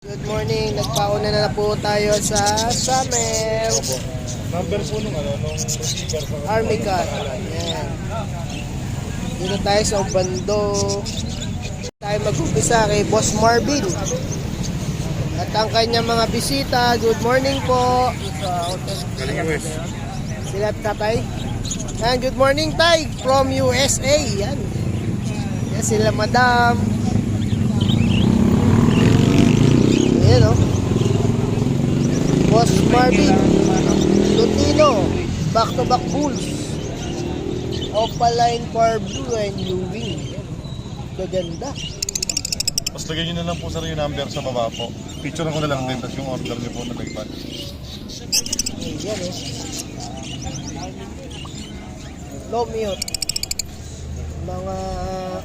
Good morning, nagpauna na, na po tayo sa summer Number po nung ano, nung receiver Army Car. Ayan. Dito tayo sa Obando. Tayo mag-umpisa kay Boss Marvin. At ang kanyang mga bisita, good morning po. Galing West. Sila tatay. And good morning tay from USA. Yan. Yan sila madam. Ayan o. Boss Marvin. Lutino. Back to back bulls. Opaline for blue and Ewing. Gaganda. Tapos lagyan nyo na lang po sir yung number sa baba po. Picture ko na lang din, tapos yung order nyo po na nagpad. Ayan o. Low mute. Mga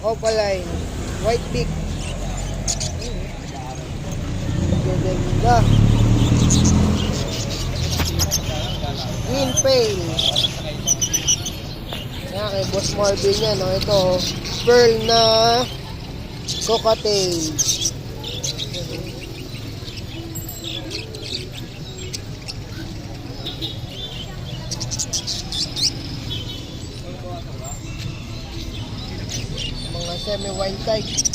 opaline. White peak. Gaganda. Green pale. Yan kay Boss Marvin yan. No? Ito, pearl na cocktail. Mga semi-wild type.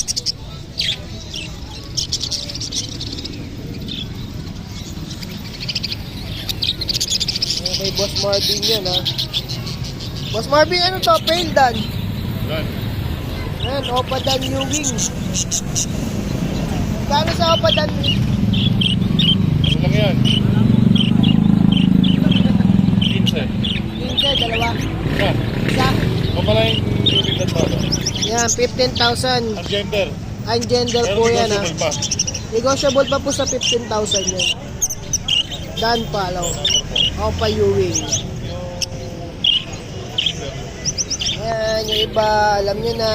Kay Boss Marvin yan ha. Boss Marvin, ano to? Pale dan. Yan. Yan, Opadan New Wing. Kano sa Opadan? Ano lang yan? Pinse. Minsan, dalawa. Yan. Isa. O pala yung unit na to. Yan, 15,000. Ang gender. Ang gender Pero po yan ha. negotiable pa. Negotiable pa po sa 15,000 yan. Dan palaw. Opa Ewing. Yan, yung iba, alam nyo na.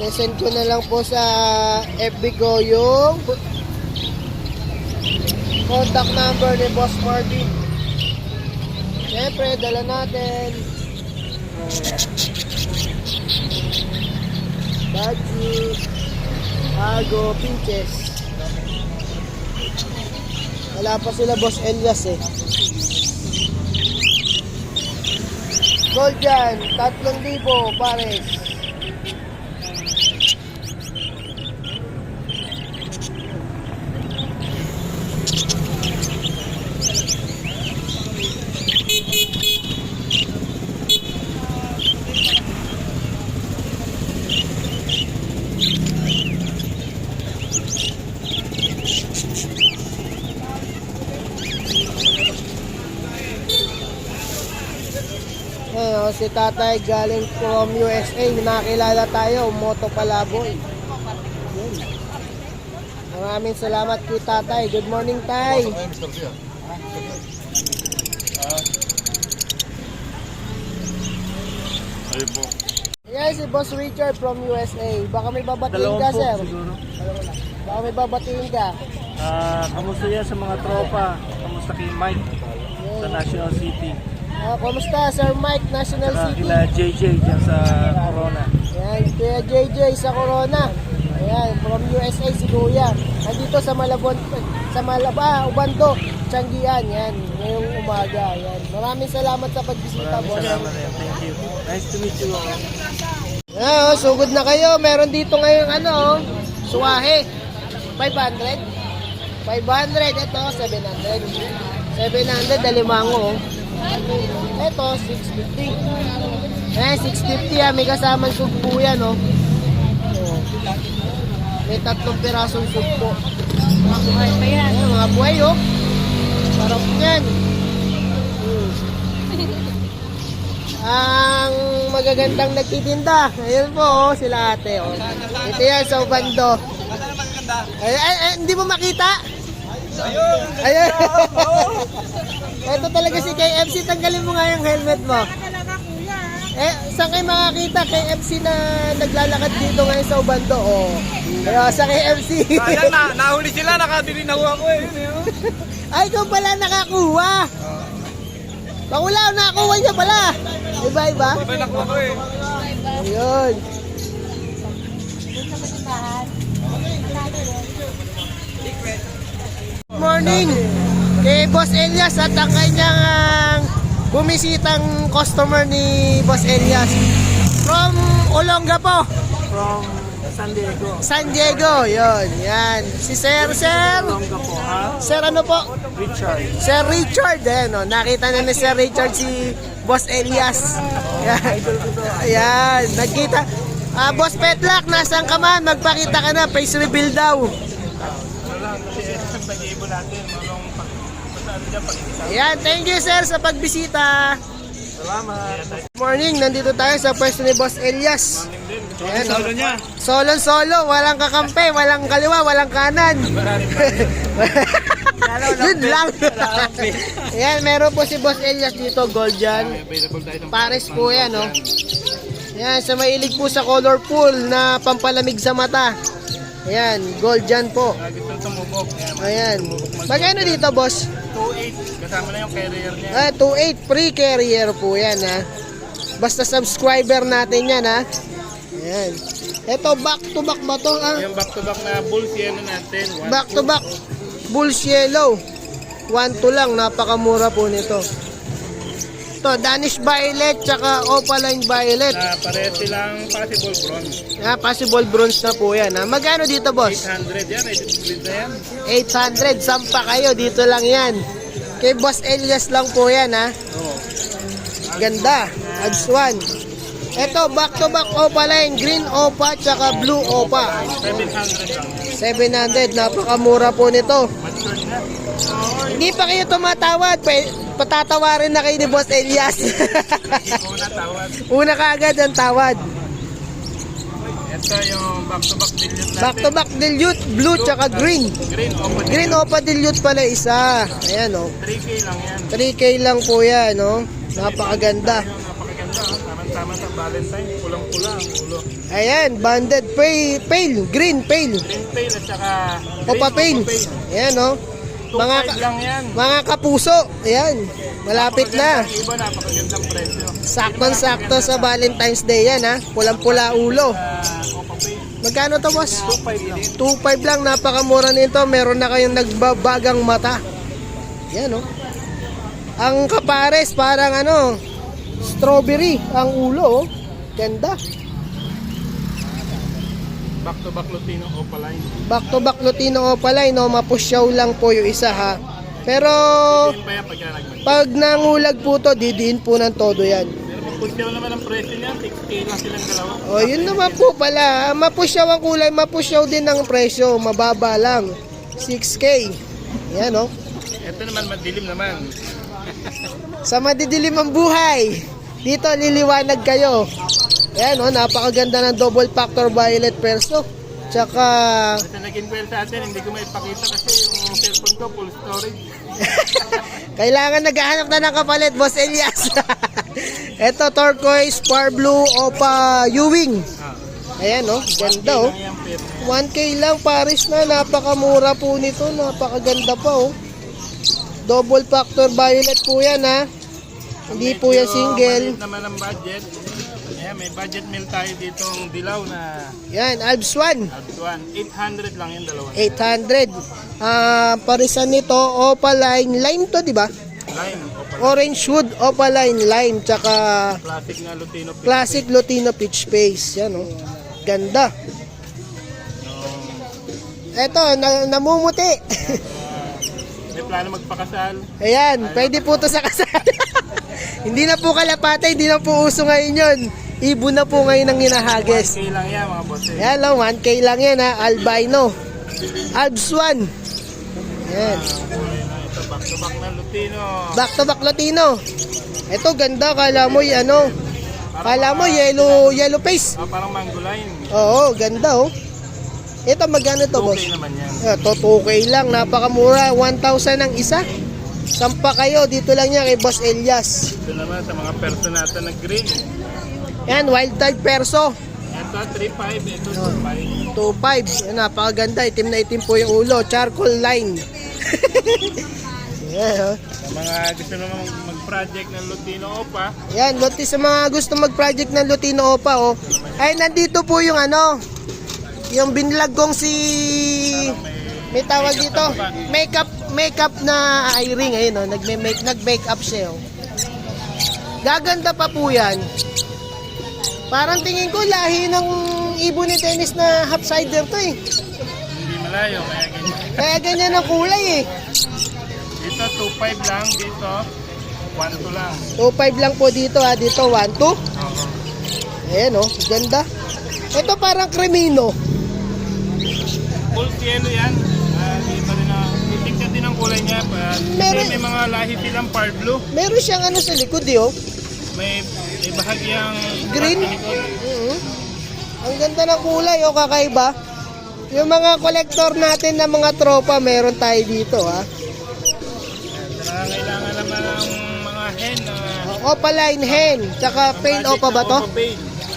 Sesend ko na lang po sa FB ko yung contact number ni Boss Marvin. Siyempre, dala natin. Budget. Ago, pinches. Wala pa sila Boss Elias eh. Gold dyan, 3,000 pares. Ayun, si tatay galing from USA. Nakilala tayo, Moto Palaboy. Yun. Maraming salamat kay tatay. Good morning, tay. Ayun po. Ayan si Boss Richard from USA. Baka may babatiin ka, sir. siguro. Baka may babatiin ka. Ah, kamusta yan sa mga tropa? Kamusta kay Mike sa. National City? Ah, kumusta, Sir Mike, National Saka City? kila JJ dyan sa Corona. Ayan, Kuya JJ sa Corona. Ayan, from USA si Kuya. Nandito sa Malabon, sa Malaba, Ubando, Tianggian. Yan, ngayong umaga. Yan. Maraming salamat sa pagbisita, Maraming boss. salamat. Thank you. Nice to meet you all. Ah, oh, sugod na kayo. Meron dito ngayon ano, oh, suwahe. 500. 500. Ito, 700. 700, dalimango. oh. Ito, 650. Eh, 650 ah. May kasamang sugpo yan, oh. oh. May tatlong pirasong sugpo. Mga buhay pa yan. Ayan, mga buhay, oh. Sarap yan. Hmm. Ang magagandang nagtitinda. Ayun po, oh, sila ate. Oh. Ito yan sa Ubando. Ay, ay, ay, hindi mo makita? Ayun! Ayun! Ito talaga si KFC. Tanggalin mo nga yung helmet mo. Eh, saan kayo makakita KFC na naglalakad dito ngayon sa Ubando? Oh. Kaya sa KFC. Sayang na, nahuli sila, nakadilinaw ako eh. Ay, ikaw pala nakakuha. Baka wala, nakakuha niya pala. Iba, iba. Iba nakuha ko eh. Ayun. Secret. morning kay Boss Elias at ang kanyang ah, bumisitang customer ni Boss Elias. From Olongapo, From San Diego. San Diego. Yon, yan. Si Sir, Sir. Longga po, ha? Sir ano po? Richard. Sir Richard, eh, no? nakita na ni Sir Richard si Boss Elias. Yan, Ayan, nagkita. Ah, Boss Petlak, nasaan ka man? Magpakita ka na, face reveal daw. Ayan, thank you sir sa pagbisita. Salamat. Morning, nandito tayo sa pwesto ni Boss Elias. Ayan? Solo niya. Solo solo, walang kakampi, walang kaliwa, walang kanan. Yun lang. Ayan, meron po si Boss Elias dito, gold yan. Pares po yan, no? Ayan, sa mailig po sa colorful na pampalamig sa mata. Ayan, gold yan po. Ayan. Magkano dito, boss? 2.8. Kasama na yung carrier niya. Ah, 2.8 free carrier po yan, ha? Basta subscriber natin yan, ha? Ayan. Ito, back to back ba to, ha? Yung back to back na bulls yan na natin. One, Back to back. Bulls yellow. 1 to lang, napakamura po nito. Ito, Danish Violet, tsaka Opaline Violet. Na pares silang possible bronze. Ah, possible bronze na po yan, ha? Magkano dito, boss? 800 yan. Ready to na yan. 800, sampa kayo, dito lang yan. Kay Boss Elias lang po yan, ha? Oo. Ganda, ads 1. Ito, back to back opa line, green opa, tsaka blue opa. 700 lang. 700, napakamura po nito. Matured na. Hindi pa kayo tumatawad, pa patatawarin na kayo ni Boss Elias. Una ka agad ang tawad. Ito yung back to back dilute natin. Back to back dilute, blue tsaka green. Green open. Green opa dilute pala isa. Ayan oh. 3K lang yan. 3K lang po yan? Napakaganda. Yung napakaganda. oh. Tama-tama sa Valentine. Pulang-pula ang ulo. Ayan, banded pale, pale, green pale. Green pale at saka Opa pale. Ayan, no? Mga, 2.5 ka- lang yan. mga kapuso. Ayan, malapit na. Iba napakagandang presyo. Saktong-sakto sa Valentine's Day yan, ha? Pulang-pula ulo. Magkano to, boss? 2.5 lang. 2.5 lang, napakamura nito. Meron na kayong nagbabagang mata. Yan, no? Ang kapares, parang ano, strawberry ang ulo, oh. Ganda. Back to back Lutino Opa line. Back to back Lutino Opaline, no? Mapusyaw lang po yung isa, ha? Pero, pag nangulag po to, didiin po ng todo yan. Pero pag pusyaw naman ang presyo niya, 6K lang silang dalawa. O, yun naman po pala. Mapusyaw ang kulay, mapusyaw din ang presyo. Mababa lang. 6K. Yan, no? Ito naman madilim naman. Sa madidilim ang buhay, dito liliwanag kayo. Ayan, oh, napakaganda ng double factor violet perso. Tsaka, Kasi nag-inquire sa atin, hindi ko maipakita kasi yung cellphone ko full storage. kailangan naghahanap na ng kapalit, Boss Elias. Ito, turquoise, far blue, opa, Ewing. Ayan, oh, ganda, oh. Lang yan, pero 1K lang, Paris na. Napakamura po nito. Napakaganda pa, oh. Double factor violet po yan, ha. Hindi po yan single. naman ang budget. Ayan, may budget meal tayo dito ng dilaw na Yan, Alps 1. Abduan. 800 lang yung dalawa. 800. Ah, parisan nito, opaline lime to, di ba? Lime, Opa Orange wood, opaline lime, tsaka Classic na Lutino Pink. classic Lutino peach paste. Yan, oh. Ganda. Eto, na, namumuti. May plano magpakasal. Ayan, pwede po to sa kasal. hindi na po kalapate, hindi na po uso ngayon yun. Ibon na po ngayon ang hinahagis. 1K lang yan mga boss. eh. Yan lang, 1K lang yan ha, albino. Albs 1. Yan. Ito, back to back na Lutino. Back to back Latino. Ito ganda, kala mo y- ano, kala mo yellow yellow face. Ah, parang mango line. Oo, ganda oh. Ito magkano to, boss? 2K naman yan. Ito 2K lang, napakamura, 1,000 ang isa. Sampa kayo, dito lang yan kay Boss Elias. Ito naman sa mga perso natin na green. Yan, wild type perso. Ito 3.5, ito Oh. 2.5. 2.5. Yan, napakaganda, itim na itim po yung ulo, charcoal line. yan, oh. Sa mga gusto naman mag-project ng Lutino Opa, Yan, Loti sa mga gusto mag-project ng Lutino Opa, oh. Ay, nandito po yung ano, yung binlog kong si May tawag dito, makeup makeup na earring ayun oh, nagme-make nag-makeup siya oh. Gaganda pa po 'yan. Parang tingin ko lahi ng ibon ni tennis na half sider to eh. Hindi malayo, kaya ganyan. Kaya ganyan ang kulay eh. Dito, 2.5 lang. Dito, 1.2 lang. 2.5 lang po dito ha, dito 1 2. Oo. Ayan oh, ganda. Ito parang kremino. Full yellow yan. Ah, di pa rin na, titignan din ang kulay niya. Pa, Meron- may mga lahi silang par blue. Meron siyang ano sa likod eh oh. May, may bahagyang Green? sa. Mhm. Ang ganda ng kulay, oh, kakaiba. Yung mga kolektor natin na mga tropa, meron tayo dito, ha. Saka kailangan naman ng mga hen na Opaline hen, tsaka pain opa ba to?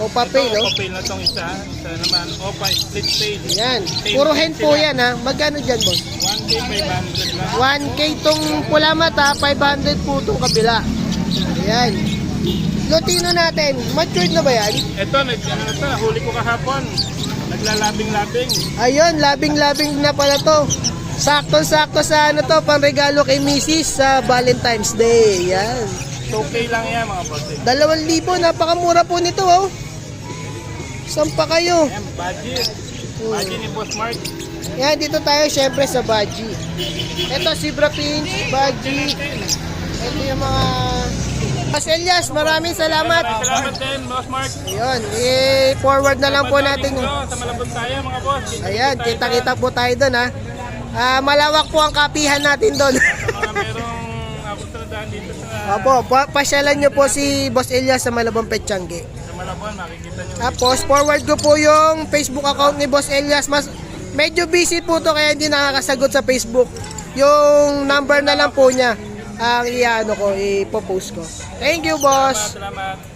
Opa pain, no? Opa pail na tong isa. Isa naman, Opa split pail. Yan. Puro hen po yan, ha. Magkano dyan, boss? 1K 500 lang. 1K tong pula mata, 500 po tong kabila. Ayan. Lutino natin, matured na ba yan? Ito, nag, ano na to, nahuli ko kahapon. Naglalabing-labing. Ayun, labing-labing na pala to. Sakto-sakto sa ano to, pangregalo kay Mrs. sa Valentine's Day. Yan. 2K lang yan mga boss. eh. Dalawang libo, napakamura po nito, oh. Saan pa kayo? Ayan, budget. Budget ni Boss Mark. Yan, dito tayo syempre sa Baji. Ito, Zebra Pinch, Baji. Ito yung mga... Mas Elias, maraming salamat. Maraming salamat din, Boss Mark. Ayun, i-forward na lang po natin. Sa Malabon tayo mga boss. Ayan, kita-kita po tayo doon, ha. Ah, malawak po ang kapihan natin doon. Mga merong daan dito sa, Opo, pa- pasyalan nyo po si Boss Elias sa Malabang Petsyangge. sa Malabon. Makikita nyo. Tapos, forward ko po yung Facebook account ni Boss Elias. Mas, medyo busy po to kaya hindi nakakasagot sa Facebook. Yung number na lang po niya ang iano ko, ipopost ko. Thank you, boss. Salamat.